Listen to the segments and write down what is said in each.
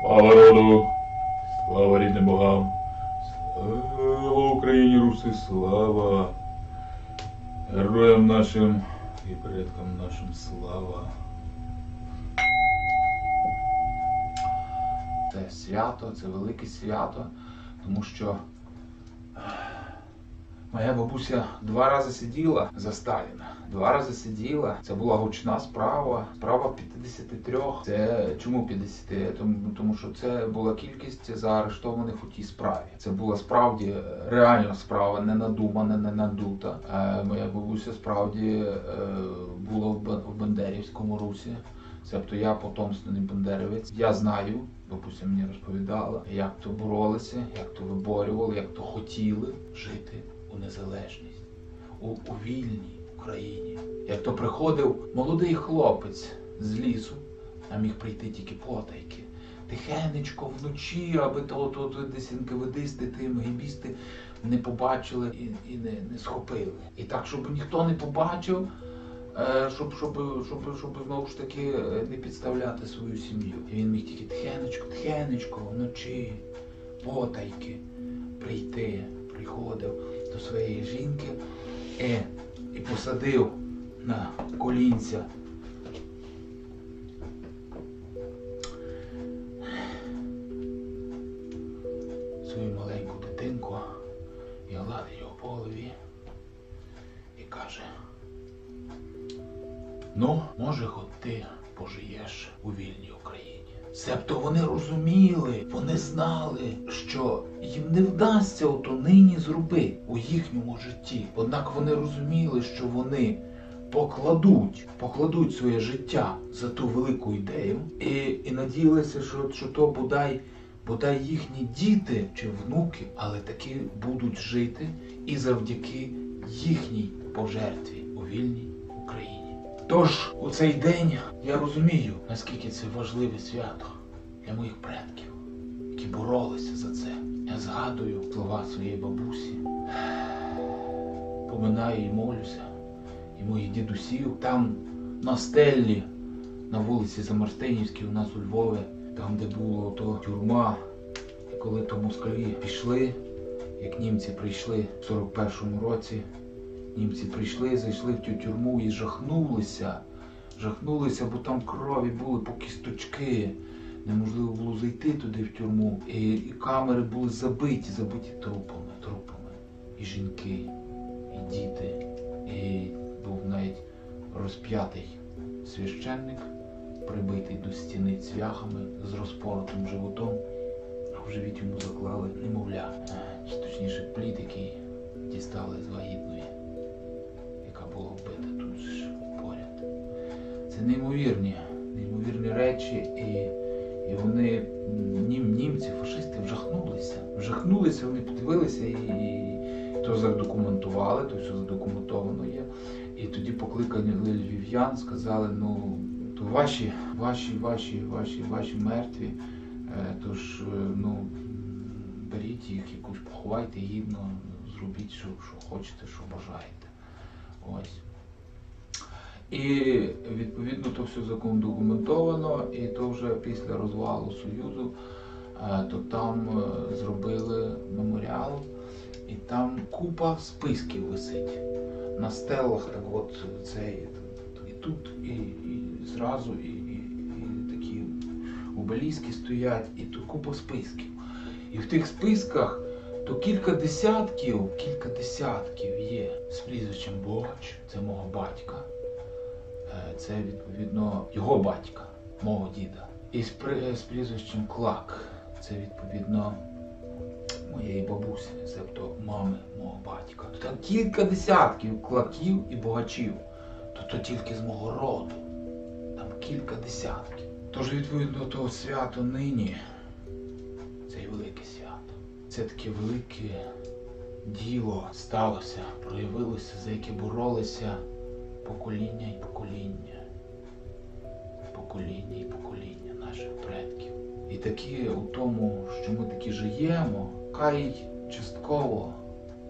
Слава роду, слава рідним богам, слава Україні, Руси, слава героям нашим і предкам нашим! Слава. Це свято, це велике свято, тому що моя бабуся два рази сиділа за Сталіна. Два рази сиділа. Це була гучна справа. Справа 53. Це чому 50? Тому, тому що це була кількість заарештованих у тій справі. Це була справді е, реальна справа, не надумана, не надута. Е, моя бабуся справді е, була в Бендерівському русі. Тобто я потомственний бандерівець. Я знаю, бабуся мені розповідала, як то боролися, як то виборювали, як то хотіли жити у незалежність, у, у вільній Україні. Як то приходив молодий хлопець з лісу, а міг прийти тільки потайки. Тихенечко вночі, аби то, то, то десь інкавидисти, тим гібісти не побачили і, і не, не схопили. І так, щоб ніхто не побачив, Е, щоб, щоб, щоб, щоб знову ж таки не підставляти свою сім'ю. І він міг тільки тихенечко, вночі, потайки прийти, приходив до своєї жінки і, і посадив на колінця. Свою маленьку дитинку і гладить його по голові і каже. Ну, може, хоч ти пожиєш у вільній Україні. Себто вони розуміли, вони знали, що їм не вдасться ото нині зробити у їхньому житті. Однак вони розуміли, що вони покладуть, покладуть своє життя за ту велику ідею, і, і надіялися, що, що то бодай, бодай їхні діти чи внуки, але таки будуть жити і завдяки їхній пожертві у вільній Україні. Тож у цей день я розумію, наскільки це важливе свято для моїх предків, які боролися за це. Я згадую слова своєї бабусі, поминаю і молюся, і моїх дідусів. Там на стелі, на вулиці Замарстинівській у нас у Львові, там, де була то тюрма, і коли то москалі пішли, як німці прийшли в 41-му році, Німці прийшли, зайшли в цю тюрму і жахнулися. Жахнулися, бо там крові були по кісточки. Неможливо було зайти туди в тюрму. І, і камери були забиті, забиті трупами, трупами. І жінки, і діти. І був навіть розп'ятий священник, прибитий до стіни цвяхами з розпоротим животом, а в живіт йому заклали немовля, чи точніше плід, який дістали з вагітної неймовірні, неймовірні речі, і, і вони нім, німці, фашисти вжахнулися. Вжахнулися, вони подивилися і, і то задокументували, то все задокументовано є. І тоді покликані львів'ян, сказали, ну, то ваші, ваші, ваші, ваші, ваші мертві, е, тож, е, ну, беріть їх, якусь поховайте гідно, зробіть, що, що хочете, що бажаєте. Ось. І відповідно то все задокументовано, і то вже після розвалу Союзу, е, то там е, зробили меморіал, і там купа списків висить. На стелах так от цей, і тут, і, і зразу, і, і, і такі обеліски стоять, і тут купа списків. І в тих списках то кілька десятків, кілька десятків є з прізвищем Богач, це мого батька. Це відповідно його батька, мого діда. І з, з прізвищем Клак. Це відповідно моєї бабусі, себто мами мого батька. Там кілька десятків клаків і богачів. То, то тільки з мого роду. Там кілька десятків. Тож, відповідно, того свято нині це й велике свято. Це таке велике діло сталося, проявилося, за яке боролися покоління і покоління. Покоління і покоління наших предків. І таке у тому, що ми такі живемо, хай частково,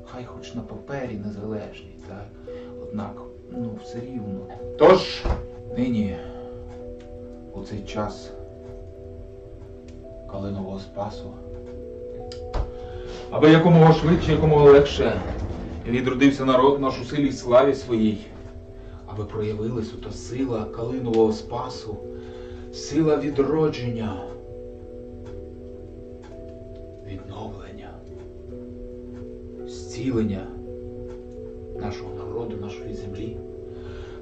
хай хоч на папері незалежний, так? Однак, ну, все рівно. Тож, нині, у цей час Калинового Спасу. Аби якомога швидше, якомога легше відродився народ наш у силі славі своїй, аби проявилась ота сила Калинового Спасу, сила відродження, відновлення, зцілення нашого народу, нашої землі.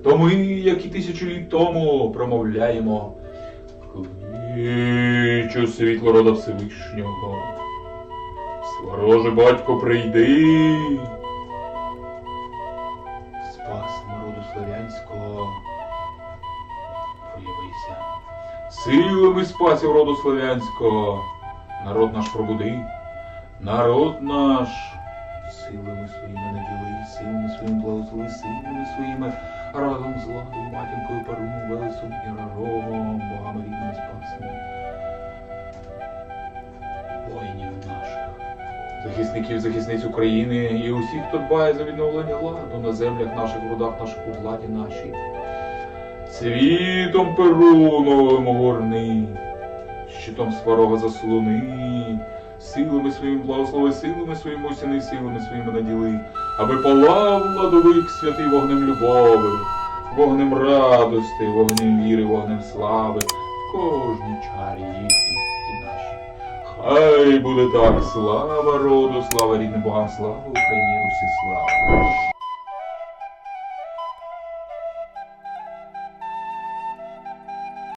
То ми, як і тисячу літ тому, промовляємо Кличу світло рода Всевишнього. Свороже батько прийди. Проявися. Силами спасів роду славянського. Народ наш пробуди. Народ наш. Силами своїми наділи, силами своїми благослови, силами своїми разом з ладою, матінкою перемовили Велесом і Рарогом, богами рідними спасами. Захисників, захисниць України і усіх, хто дбає за відновлення ладу на землях наших, в родах наших, у владі нашій. Цвітом Перуновим огорни, щитом сварога заслони, силами своїм благослови, силами своїм осяни, силами своїми наділи, аби палав ладовик святий вогнем любови, вогнем радости, вогнем віри, вогнем слави, в кожній чарі їхній. Хай буде так, слава роду, слава рідним богам, слава Україні, Русі, слава.